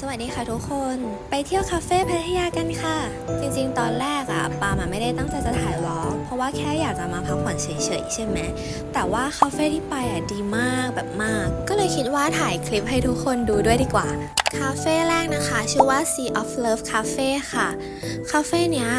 สวัสดีค่ะทุกคน ไปเที่ยวคาเฟ่พัทยากันค่ะ จริงๆ ตอนแรกอะปามอะไม่ได้ตั้งใจจะถ่ายวอล์กเพราะว่าแค่อยากจะมาพักผ่อนเฉยๆ ใช่ไหม แต่ว่าคาเฟ่ที่ไปอะดีมากแบบมาก ก็เลยคิดว่าถ่ายคลิปให้ทุกคนดูด้วยดีกว่า คาเฟ่แรกนะคะ ชื่อว่า Sea of Love Cafe ค่ะ คาเฟ่เนี้ย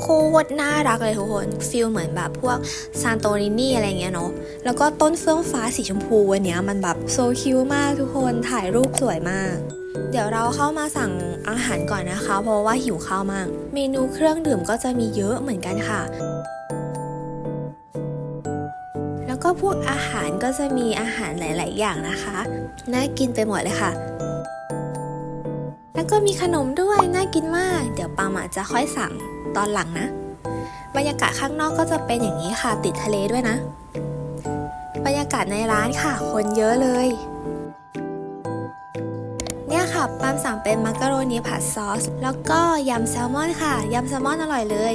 โคตรน่ารักเลยทุกคนฟิลเหมือนแบบพวกซานโตรินีอะไรเงี้ยเนาะแล้วก็ต้นเฟื่องฟ้าสีชมพูอันเนี้ยมันแบบโซคิวมากทุกคนถ่ายรูปสวยมาก เดี๋ยวเราเข้ามาสั่งอาหารก่อนนะคะ เพราะว่าหิวข้าวมาก เมนูเครื่องดื่มก็จะมีเยอะเหมือนกันค่ะ แล้วก็พวกอาหารก็จะมีอาหารหลาย ๆ อย่างนะคะ น่ากินไปหมดเลยค่ะ แล้วก็มีขนมด้วย น่ากินมาก เดี๋ยวปามาจะค่อยสั่งตอนหลังนะ บรรยากาศข้างนอกก็จะเป็นอย่างนี้ค่ะ ติดทะเลด้วยนะ บรรยากาศในร้านค่ะ คนเยอะเลย เนี่ยค่ะปามสั่งเป็นมักกะโรนีผัดซอส แล้วก็ยำแซลมอนค่ะ ยำแซลมอนอร่อยเลย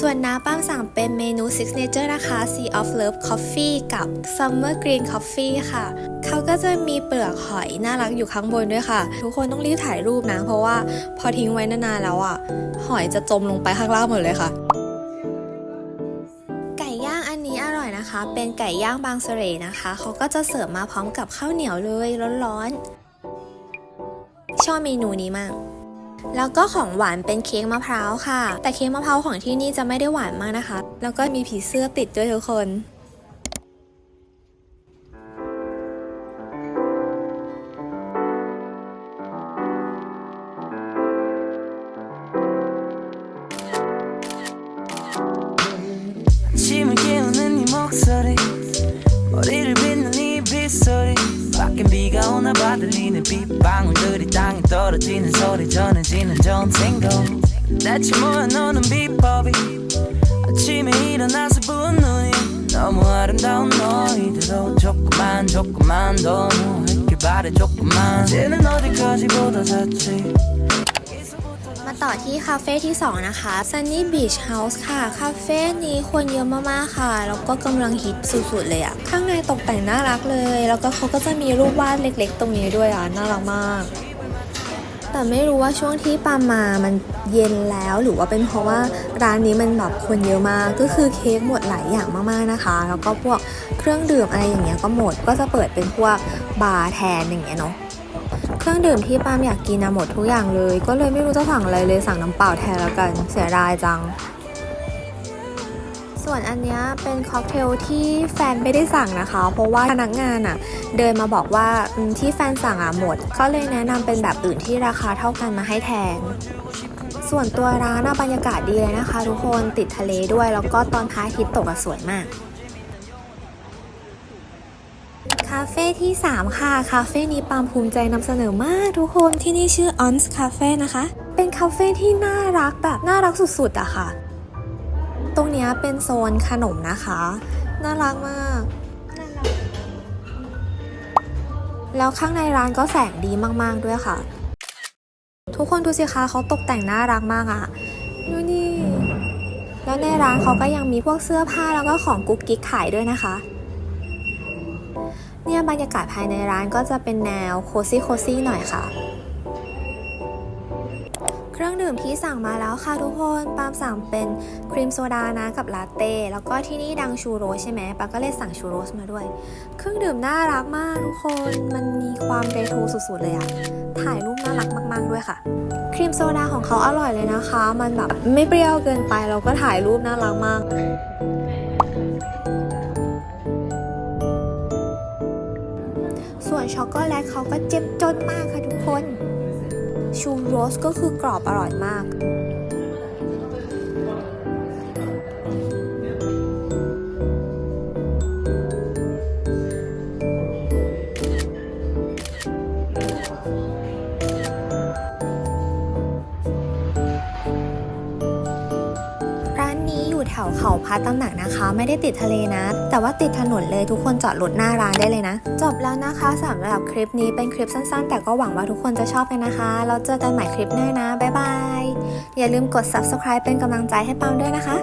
ส่วนน้าปามสั่งเป็นเมนู Signature นะคะ Sea of Love Coffee กับ Summer Green Coffee ค่ะ เขาก็จะมีเปลือกหอยน่ารักอยู่ข้างบนด้วยค่ะ ทุกคนต้องรีบถ่ายรูปนะ เพราะว่าพอทิ้งไว้นานๆแล้วอะ หอยจะจมลงไปข้างล่างหมดเลยค่ะไก่ย่างอันนี้อร่อยนะคะเป็นไก่ย่างบางเสร่นะคะ เขาก็จะเสิร์ฟมาพร้อมกับข้าวเหนียวเลยร้อนๆ ชอบเมนูนี้มาก แล้วก็ของหวานเป็นเค้กมะพร้าวค่ะ แต่เค้กมะพร้าวของที่นี่จะไม่ได้หวานมากนะคะ แล้วก็มีผีเสื้อติดด้วยทุกคน 아침을 깨우는 네 목소리 머리를 빗는 네 빗소리 밖엔 비가 오나 봐 들리는 빗방울들이 땅에 떨어지는 소리 전해지는 전생고 낯이 모여 노는 비법이 아침에 일어나서 부은 눈이 너무 아름다운 너희들도 조금만 조금만 더 누워있길 바래 조금만 이제는 어디까지 보다 잤지 มาต่อที่คาเฟ่ที่ 2 นะคะ Sunny Beach House ค่ะ คาเฟ่นี้คนเยอะมากๆค่ะ แล้วก็กำลังฮิตสุดๆเลยอะข้างในตกแต่งน่ารักเลย แล้วก็เขาก็จะมีรูปวาดเล็กๆ ตรงนี้ด้วยอะน่ารักมาก แต่ไม่รู้ว่าช่วงที่ปามามันเย็นแล้วหรือว่าเป็นเพราะว่าร้านนี้มันแบบคนเยอะมากก็คือเค้กหมดหลายอย่างมากๆนะคะ แล้วก็พวกเครื่องดื่มอะไรอย่างเงี้ยก็หมดก็จะเปิดเป็นพวกบาร์แทนอย่างเงี้ยเนาะเครื่องดื่มที่ปามอยากกินนะหมดทุกอย่างเลย ก็เลยไม่รู้จะสั่งอะไรเลยสั่งน้ำเปล่าแทนแล้วกันเสียดายจัง ส่วนอันนี้เป็นค็อกเทลที่แฟนไม่ได้สั่งนะคะ เพราะว่าพนักงานอะเดินมาบอกว่าที่แฟนสั่งอะหมด ก็เลยแนะนำเป็นแบบอื่นที่ราคาเท่ากันมาให้แทนส่วนตัวร้านบรรยากาศดีเลยนะคะ ทุกคนติดทะเลด้วย แล้วก็ตอนพระอาทิตย์ตกสวยมาก คาเฟ่ที่ 3 ค่ะ คาเฟ่นี้ปาล์มภูมิใจนำเสนอมากทุกคนที่นี่ชื่อ Ons Cafe นะคะ เป็นคาเฟ่ที่น่ารักแบบน่ารักสุดๆอะค่ะ ตรงนี้เป็นโซนขนมนะคะ น่ารักมาก แล้วข้างในร้านก็แสงดีมากๆด้วยค่ะ ทุกคนดูสิคะเขาตกแต่งน่ารักมากอะดูนี่แล้วในร้านเขาก็ยังมีพวกเสื้อผ้าแล้วก็ของกุ๊กกิ๊กขายด้วยนะคะ เนี่ยบรรยากาศภายในร้านก็จะเป็นแนวโคซี่โคซี่หน่อยค่ะ เครื่องดื่มที่สั่งมาแล้วค่ะทุกคน ปามสั่งเป็นครีมโซดานะกับลาเต้ แล้วก็ที่นี่ดังชูโรสใช่ไหมปามก็เลยสั่งชูโรสมาด้วย เครื่องดื่มน่ารักมากทุกคน มันมีความเรโทรสุดๆเลยอะถ่ายรูปน่ารักมาก ๆ ด้วยค่ะ ครีมโซดาของเขาอร่อยเลยนะคะ มันแบบไม่เปรี้ยวเกินไป แล้วก็ถ่ายรูปน่ารักมากส่วนช็อกโกแลตเขาก็เจ็บจนมากค่ะทุกคน ชูโรสก็คือกรอบอร่อยมาก แถวเขาพระตำหนักนะคะ ไม่ได้ติดทะเลนะ แต่ว่าติดถนนเลยทุกคนจอดรถหน้าร้านได้เลยนะ จบแล้วนะคะสำหรับคลิปนี้เป็นคลิปสั้น ๆ แต่ก็หวังว่าทุกคนจะชอบกันนะคะ เราเจอกันใหม่คลิปหน้านะบ๊ายบายอย่าลืมกด subscribe เป็นกำลังใจให้ปามด้วยนะคะ